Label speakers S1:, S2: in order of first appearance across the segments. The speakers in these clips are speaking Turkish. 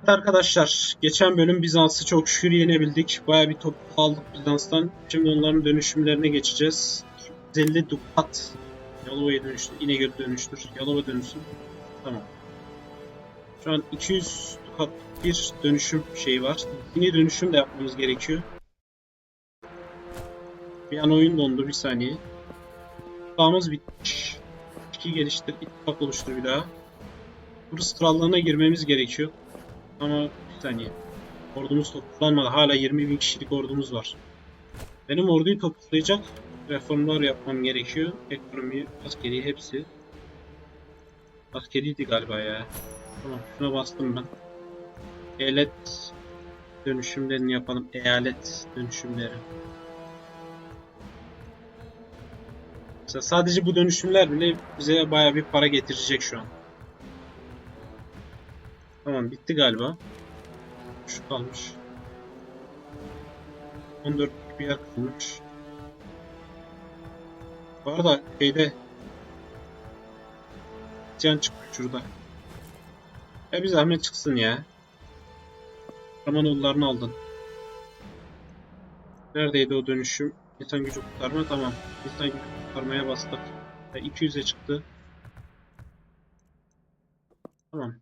S1: Evet arkadaşlar, geçen bölüm Bizans'ı çok şükür yenebildik. Baya bir top aldık Bizans'tan. Şimdi onların dönüşümlerine geçeceğiz. 250 dukat. Yalova'ya dönüştü. İnegöl dönüştür. Yalova dönüşsün. Tamam. Şu an 200 dukat bir dönüşüm şeyi var. Yine dönüşüm de yapmamız gerekiyor. Bir an oyun dondu bir saniye. İttifakımız bitmiş. İki geliştir, ittifak oluştur bir daha. Rus krallığına girmemiz gerekiyor. Ama bir saniye. Ordumuz toplanmadı. Hala 20 bin kişilik ordumuz var. Benim orduyu toplayacak reformlar yapmam gerekiyor. Ekonomi, askeri hepsi. Askeriydi galiba ya. Tamam şuna bastım ben. Eyalet dönüşümlerini yapalım. Eyalet dönüşümleri. Mesela sadece bu dönüşümler bile bize baya bir para getirecek şu an. Tamam bitti galiba. Şu kalmış. 14 bir yer kalmış. Bu arada şeyde can çıkmış şurada. Ya bir zahmet çıksın ya. Ramanoğullarını aldın. Neredeydi o dönüşüm? İnsan gücü kurtarma tamam. İnsan gücü kurtarmaya bastık. Ya 200'e çıktı. Tamam.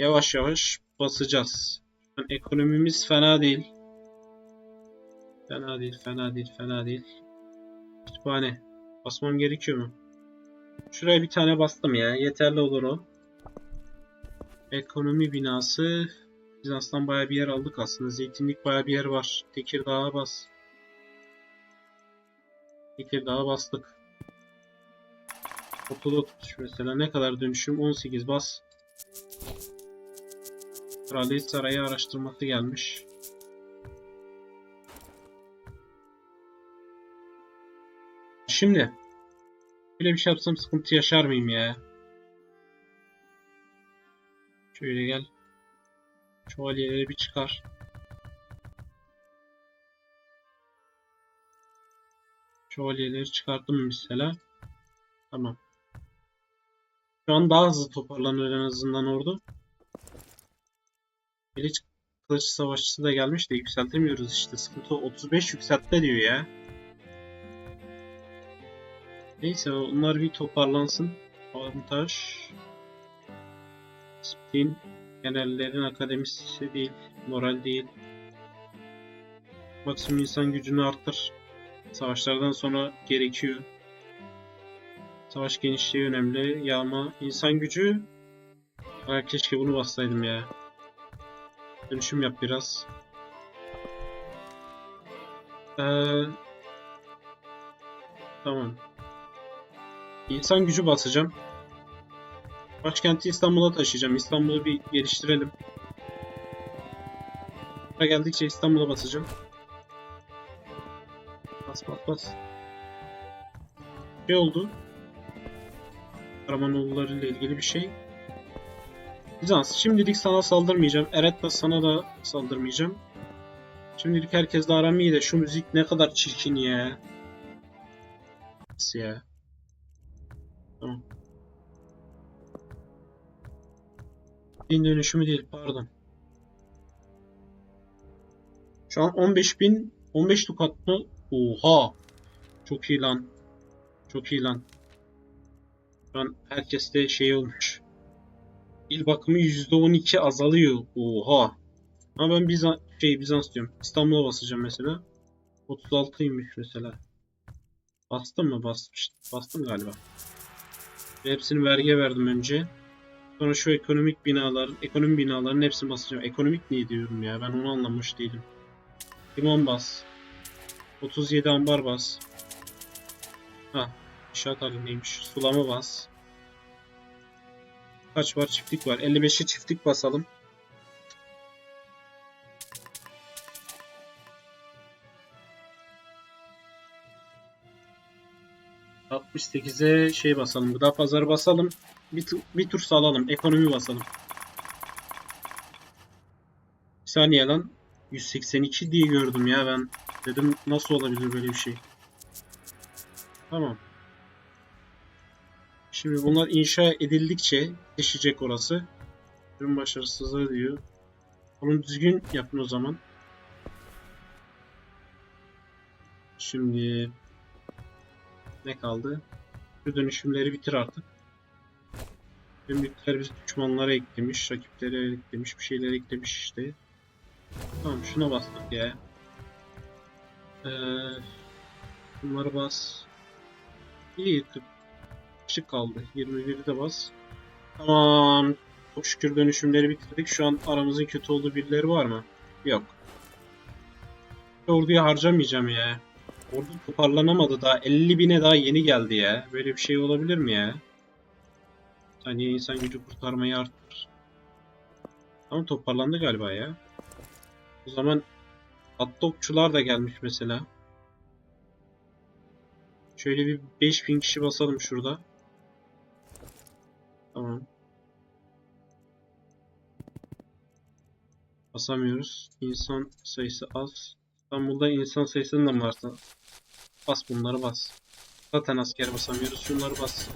S1: Yavaş yavaş basacağız. Yani ekonomimiz fena değil. Fena değil, fena değil, fena değil. Kütüphane. Basmam gerekiyor mu? Şuraya bir tane bastım ya. Yeterli olur o. Ekonomi binası. Bizans'tan bayağı bir yer aldık aslında. Zeytinlik bayağı bir yer var. Tekirdağ'a bas. Tekirdağ'a bastık. Okulu tutmuş mesela. Ne kadar dönüşüm? 18 bas. Kraliyet Sarayı araştırması gelmiş. Şimdi böyle bir şey yapsam sıkıntı yaşar mıyım ya? Şöyle gel. Şövalyeleri bir çıkar. Şövalyeleri çıkarttım mesela. Tamam. Şu an daha hızlı toparlanıyor en azından ordu. Bilic kılıç savaşçısı da gelmiş de yükseltemiyoruz işte. Sıkıntı o. 35 yükseltme diyor ya. Neyse onlar bir toparlansın. Avantaj. Spin. Generallerin akademisi değil. Moral değil. Maksimum insan gücünü arttır. Savaşlardan sonra gerekiyor. Savaş genişliği önemli. Yağma. insan gücü. Aa, keşke bunu bassaydım ya. Dönüşüm yap biraz. Ee, tamam. İnsan gücü basacağım. Başkenti İstanbul'a taşıyacağım. İstanbul'u bir geliştirelim. Para geldikçe İstanbul'a basacağım. Bas bas bas. Ne oldu? Karamanoğulları ile ilgili bir şey. Bizans şimdilik sana saldırmayacağım. Eretna sana da saldırmayacağım. Şimdilik herkesle aram iyi de şu müzik ne kadar çirkin ya. Nasıl ya? Tamam. Din dönüşümü değil pardon. Şu an 15.000 15 dukat mı? Oha! Çok iyi lan. Çok iyi lan. Şu an herkeste şey olmuş. İl bakımı %12 azalıyor. Oha. Ama ben Bizans, şey Bizans diyorum. İstanbul'a basacağım mesela. 36'ymış mesela. Bastım mı? Basmış. Bastım galiba. Hepsini vergiye verdim önce. Sonra şu ekonomik binaların, ekonomi binaların hepsini basacağım. Ekonomik ne diyorum ya? Ben onu anlamış değilim. Limon bas. 37 ambar bas. Ha, inşaat halindeymiş. Sulama bas. Kaç var? Çiftlik var. 55'e çiftlik basalım. ...68'e şey basalım. Gıda pazarı basalım. Bir, bir tur salalım. Ekonomi basalım. Bir saniye lan. 182 diye gördüm ya ben. Dedim nasıl olabilir böyle bir şey. Tamam. Şimdi bunlar inşa edildikçe değişecek orası. Ürün başarısızlığı diyor. Onu düzgün yapın o zaman. Şimdi ne kaldı? Şu dönüşümleri bitir artık. Büyükler biz düşmanlara eklemiş, rakiplere eklemiş, bir şeyler eklemiş işte. Tamam şuna bastık ya. Ee, bunları bas. İyi 40 kişi kaldı. 21'i de bas. Tamam. Çok şükür dönüşümleri bitirdik. Şu an aramızın kötü olduğu birileri var mı? Yok. Orduyu harcamayacağım ya. Ordu toparlanamadı daha. 50 bine daha yeni geldi ya. Böyle bir şey olabilir mi ya? Saniye insan gücü kurtarmayı arttır. Ama toparlandı galiba ya. O zaman atlı okçular da gelmiş mesela. Şöyle bir 5000 kişi basalım şurada. Basamıyoruz. İnsan sayısı az. İstanbul'da insan sayısının da varsa bas bunları bas. Zaten asker basamıyoruz. Şunları bas.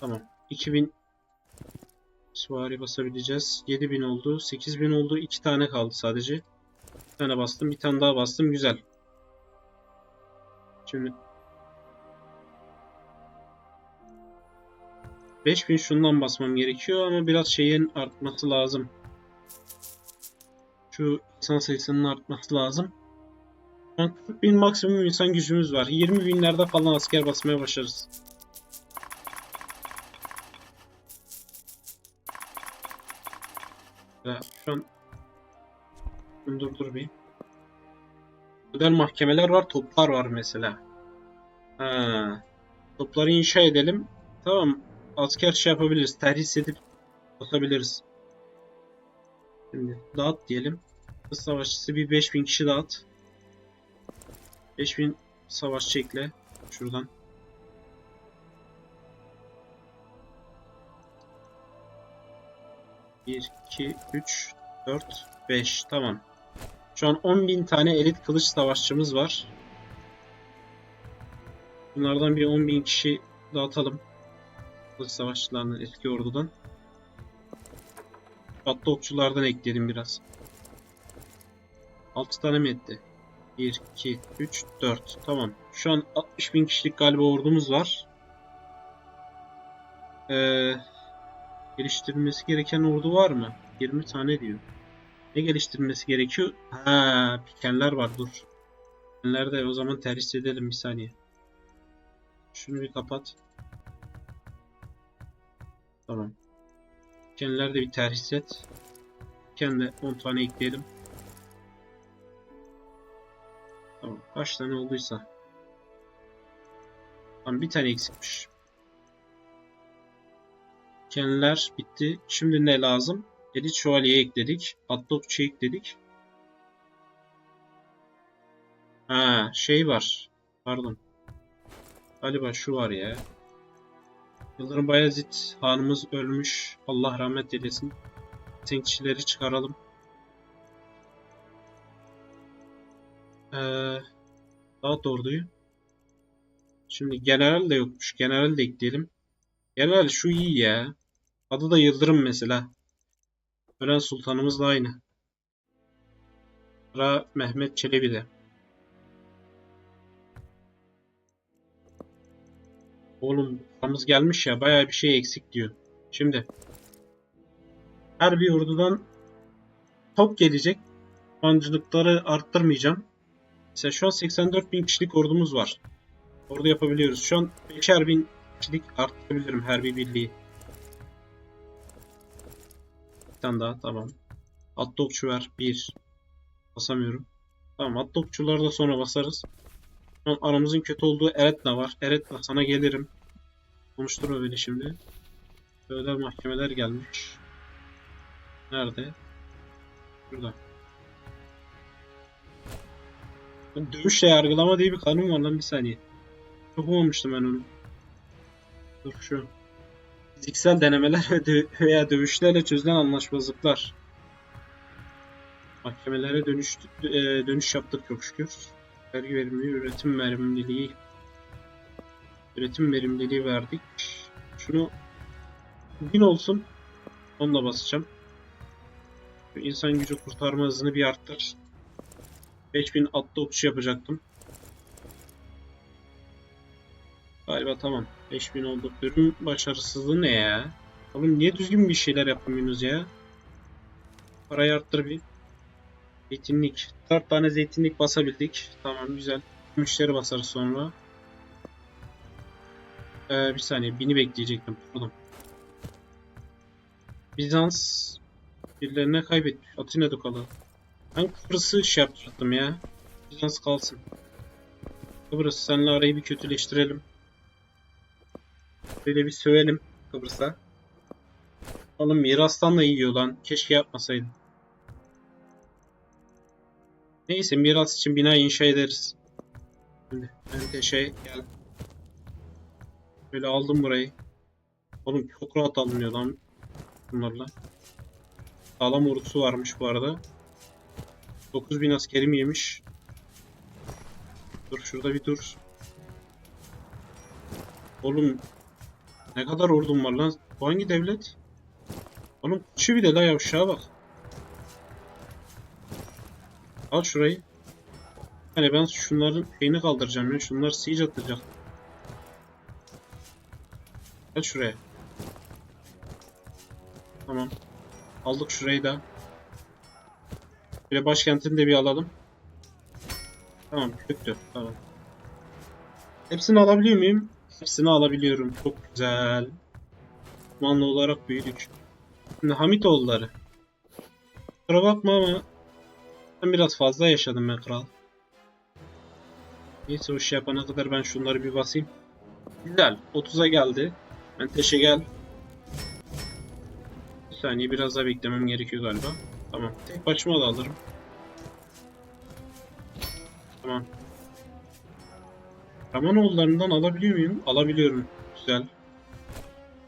S1: Tamam. 2000 süvari basabileceğiz. 7000 oldu. 8000 oldu. 2 tane kaldı sadece. Bir tane bastım. Bir tane daha bastım. Güzel. Şimdi 5000 şundan basmam gerekiyor ama biraz şeyin artması lazım. Şu insan sayısının artması lazım. An 40 bin maksimum insan gücümüz var. 20 binlerde falan asker basmaya başlarız. Şu an dur dur bir. Özel mahkemeler var, toplar var mesela. Ha. Topları inşa edelim. Tamam. Asker şey yapabiliriz. Terhis edip basabiliriz. Şimdi dağıt diyelim. Kız savaşçısı bir 5000 kişi dağıt. 5000 savaşçı ekle. Şuradan. Bir, iki, üç, dört, beş. Tamam. Şu an 10.000 tane elit kılıç savaşçımız var. Bunlardan bir 10.000 kişi dağıtalım. Kılıç savaşçılarının eski ordudan. Atlı okçulardan ekleyelim biraz. 6 tane mi etti? 1, 2, 3, 4. Tamam. Şu an 60 bin kişilik galiba ordumuz var. Ee, geliştirilmesi gereken ordu var mı? 20 tane diyor. Ne geliştirilmesi gerekiyor? Ha, pikenler var dur. Pikenler de o zaman terhis edelim bir saniye. Şunu bir kapat. Tamam. Pikenler de bir terhis et. Piken de 10 tane ekleyelim. Tamam. Kaç tane olduysa. Tamam bir tane eksikmiş. Pikenler bitti. Şimdi ne lazım? Elit şövalye ekledik. Atlı okçu ekledik. Ha şey var. Pardon. Galiba şu var ya. Yıldırım Bayezid hanımız ölmüş. Allah rahmet eylesin. Tenkçileri çıkaralım. Ee, daha doğruyu. Şimdi general de yokmuş. General de ekleyelim. General şu iyi ya. Adı da Yıldırım mesela. Ölen sultanımız da aynı. Sıra Mehmet Çelebi de. Oğlum paramız gelmiş ya bayağı bir şey eksik diyor. Şimdi her bir ordudan top gelecek. Bancılıkları arttırmayacağım. Mesela şu an 84 bin kişilik ordumuz var. Ordu yapabiliyoruz. Şu an 5'er bin kişilik arttırabilirim her bir birliği. Bir tane daha tamam. Atlı okçu ver. 1. Basamıyorum. Tamam atlı okçuları da sonra basarız. Şu an aramızın kötü olduğu Eretna var. Eretna sana gelirim. Konuşturma beni şimdi. Özel mahkemeler gelmiş. Nerede? Burada. Dövüşle yargılama diye bir kanun var lan bir saniye. Çok olmamıştım ben onu. Dur şu. Fiziksel denemeler veya dövüşlerle çözülen anlaşmazlıklar. Mahkemelere dönüş, e, dönüş yaptık çok şükür. Vergi verimliliği, üretim verimliliği. Üretim verimliliği verdik. Şunu 1000 olsun. Onunla basacağım. Şu İnsan gücü kurtarma hızını bir arttır. 5000 atlı okçu yapacaktım. Galiba tamam. 5000 oldu. Ürün başarısızlığı ne ya? Oğlum niye düzgün bir şeyler yapamıyorsunuz ya? Parayı arttır bir. Zeytinlik. 4 tane zeytinlik basabildik. Tamam güzel. Müşteri basarız sonra. Ee, bir saniye. Bini bekleyecektim. Pardon. Bizans birilerine kaybetmiş. Atina Dukalı. Ben Kıbrıs'ı şey yapacaktım ya. Bizans kalsın. Kıbrıs senle arayı bir kötüleştirelim. Böyle bir sövelim Kıbrıs'a. Oğlum mirastan yiyor lan. Keşke yapmasaydım. Neyse miras için bina inşa ederiz. Şimdi Menteşe gel. Böyle aldım burayı. Oğlum çok rahat alınıyor lan bunlarla. Sağlam ordusu varmış bu arada. 9000 askerim yemiş. Dur şurada bir dur. Oğlum ne kadar ordum var lan? Bu hangi devlet? Oğlum şu bir de la yavşağa bak. Al şurayı. Hani ben şunların şeyini kaldıracağım ya. Şunlar siege atacak. Gel şuraya. Tamam. Aldık şurayı da. Bir başkentini de bir alalım. Tamam çöktü. Tamam. Hepsini alabiliyor muyum? Hepsini alabiliyorum. Çok güzel. Manlı olarak büyüdük. Şimdi Hamitoğulları. Kusura bakma ama ben biraz fazla yaşadım ben kral. Neyse o şey yapana kadar ben şunları bir basayım. Güzel. 30'a geldi. Menteşe gel. Bir saniye biraz daha beklemem gerekiyor galiba. Tamam. Tek başıma da alırım. Tamam. Kramanoğullarından alabiliyor muyum? Alabiliyorum. Güzel.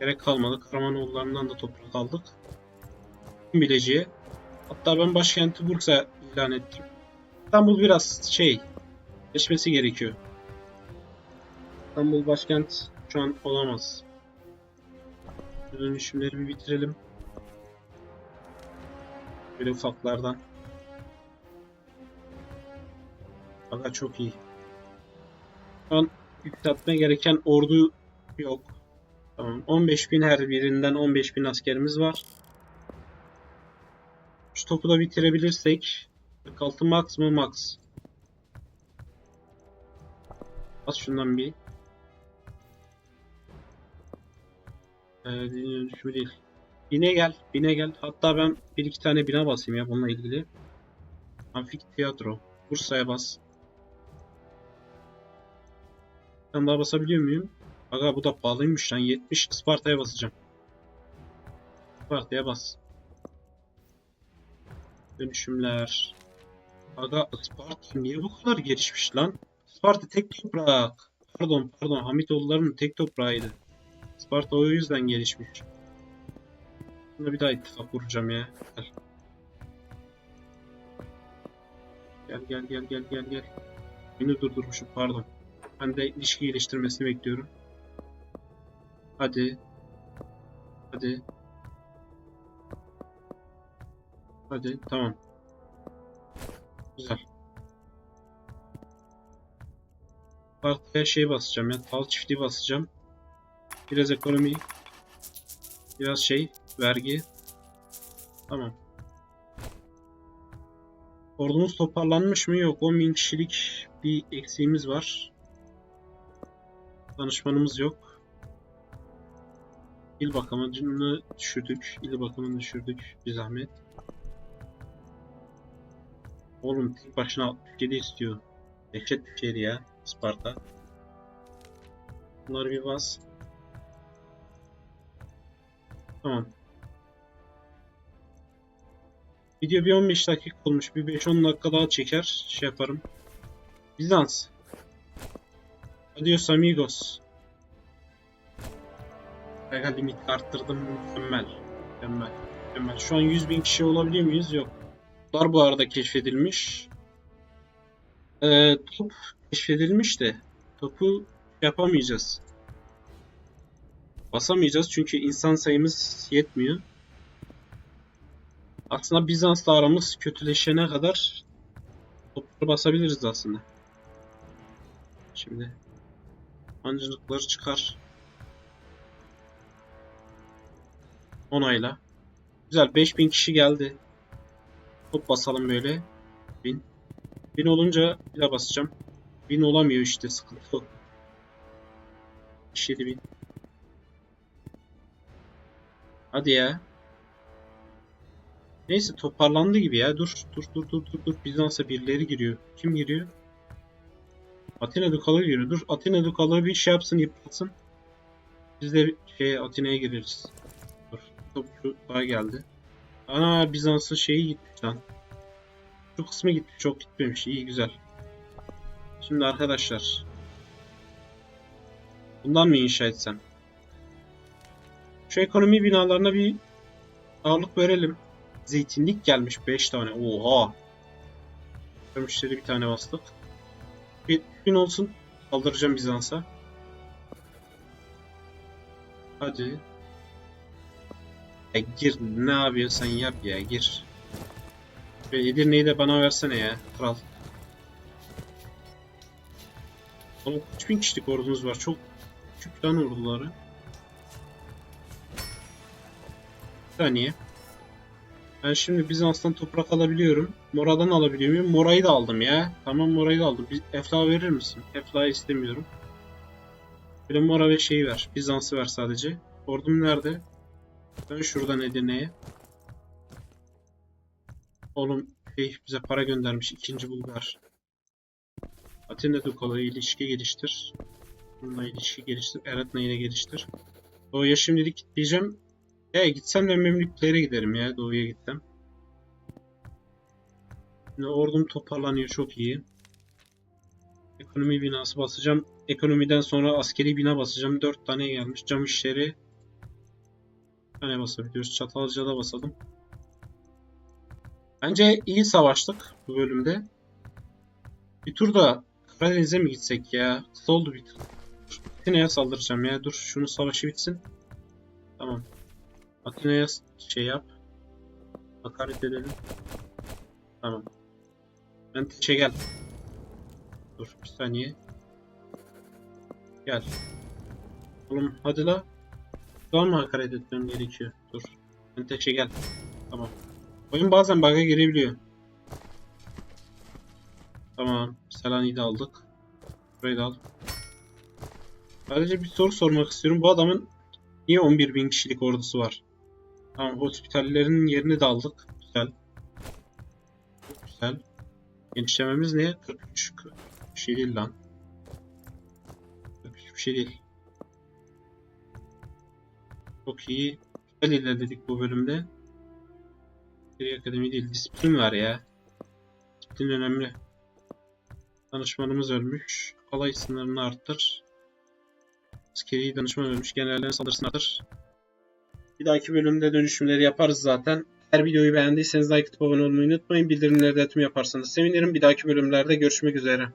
S1: Gerek kalmadı. Kramanoğullarından da toprak aldık. Bileciye. Hatta ben başkenti Bursa ilan ettim. İstanbul biraz şey, geçmesi gerekiyor. İstanbul başkent şu an olamaz. Dönüşümleri bir bitirelim. Böyle ufaklardan. Aga çok iyi. Şu an yükseltme gereken ordu yok. Tamam. 15.000 her birinden 15.000 askerimiz var. Şu topu da bitirebilirsek 46 max mı max? Bas şundan bir. Ee, dönüşümü değil. Bine gel. Bine gel. Hatta ben bir iki tane bina basayım ya bununla ilgili. Amfik tiyatro. Bursa'ya bas. Ben daha basabiliyor muyum? Aga bu da pahalıymış lan. 70 Isparta'ya basacağım. Isparta'ya bas. Dönüşümler. Aga Isparta niye bu kadar gelişmiş lan? Isparta tek toprak. Pardon pardon Hamitoğulları'nın tek toprağıydı. Sparta o yüzden gelişmiş. Bunda bir daha ittifak kuracağım ya. Gel. Gel gel gel gel gel gel. Beni durdurmuşum pardon. Ben de ilişki geliştirmesini bekliyorum. Hadi. Hadi. Hadi tamam. Güzel. Partiye şey basacağım ya. Tal çiftliği basacağım. Biraz ekonomi. Biraz şey. Vergi. Tamam. Ordumuz toparlanmış mı? Yok. 10.000 kişilik bir eksiğimiz var. Danışmanımız yok. İl bakımını düşürdük. İl bakımını düşürdük. Bir zahmet. Oğlum tek başına 67 istiyor. Dehşet bir şeydi ya. Sparta. Bunları bir bas. Tamam. Video bir 15 dakika olmuş. Bir 5-10 dakika daha çeker. Şey yaparım. Bizans. Adios amigos. Mega limit arttırdım. Mükemmel. Mükemmel. Mükemmel. Şu an 100 bin kişi olabiliyor muyuz? Yok. Bunlar bu arada keşfedilmiş. Ee, top keşfedilmiş de topu yapamayacağız. Basamayacağız çünkü insan sayımız yetmiyor. Aslında Bizans'la aramız kötüleşene kadar topları basabiliriz aslında. Şimdi hancılıkları çıkar. Onayla. Güzel 5000 kişi geldi. Top basalım böyle. 1000. 1000 olunca bir daha basacağım. 1000 olamıyor işte sıkıntı o. 7000. Hadi ya. Neyse toparlandı gibi ya. Dur dur dur dur dur dur. Bizans'a birileri giriyor. Kim giriyor? Atina Dukalı giriyor. Dur Atina Dukalı bir şey yapsın yıpratsın. Biz de şey Atina'ya gireriz. Dur. Topçu daha geldi. Ana Bizans'ın şeyi gitmiş lan. Şu kısmı gitmiş. Çok gitmemiş. İyi güzel. Şimdi arkadaşlar. Bundan mı inşa etsem? Şu ekonomi binalarına bir ağırlık verelim. Zeytinlik gelmiş 5 tane. Oha. Müşteri bir tane bastık. Bir gün olsun. Kaldıracağım Bizans'a. Hadi. Ya gir ne yapıyorsan yap ya gir. Ve Edirne'yi de bana versene ya kral. Oğlum kaç bin kişilik ordunuz var çok küçük lan orduları. Saniye. Ben şimdi Bizans'tan toprak alabiliyorum. Mora'dan alabiliyor muyum? Mora'yı da aldım ya. Tamam Mora'yı da aldım. Efla verir misin? Efla'yı istemiyorum. Bir de Mora ve şeyi ver. Bizans'ı ver sadece. Ordum nerede? Ben şuradan Edirne'ye. Oğlum şey bize para göndermiş. ikinci Bulgar. Atina Dukalı ilişki geliştir. Bununla ilişki geliştir. Eretna ile geliştir. Doğuya şimdilik gitmeyeceğim. Ya gitsem de Memlüklere giderim ya. Doğuya gittim. Şimdi ordum toparlanıyor çok iyi. Ekonomi binası basacağım. Ekonomiden sonra askeri bina basacağım. 4 tane gelmiş. Cam işleri tane basabiliyoruz. Çatalca'da basalım. Bence iyi savaştık bu bölümde. Bir tur da Karadeniz'e mi gitsek ya? Kısa oldu bir tur. Atina'ya saldıracağım ya. Dur şunu savaşı bitsin. Tamam. Atina'ya şey yap. Hakaret edelim. Tamam. Menteşe gel. Dur bir saniye. Gel. Oğlum hadi la. An mı hakaret etmem gerekiyor? Dur. Menteşe gel. Tamam. Oyun bazen bug'a girebiliyor. Tamam. Selanik'i de aldık. Burayı da al. Sadece bir soru sormak istiyorum. Bu adamın niye 11.000 kişilik ordusu var? Tamam. Hospitallerin yerini de aldık. Güzel. Çok güzel. Genişlememiz ne? 43. Bir şey değil lan. 43 bir şey değil. Çok iyi. Güzel ilerledik bu bölümde. Bir akademi değil. Disiplin var ya. Disiplin önemli. Danışmanımız ölmüş. Alay sınırını arttır. Askeri danışman ölmüş. Generallerin saldırısını arttır. Bir dahaki bölümde dönüşümleri yaparız zaten. Eğer videoyu beğendiyseniz like atıp abone olmayı unutmayın. Bildirimleri de açmayı yaparsanız sevinirim. Bir dahaki bölümlerde görüşmek üzere.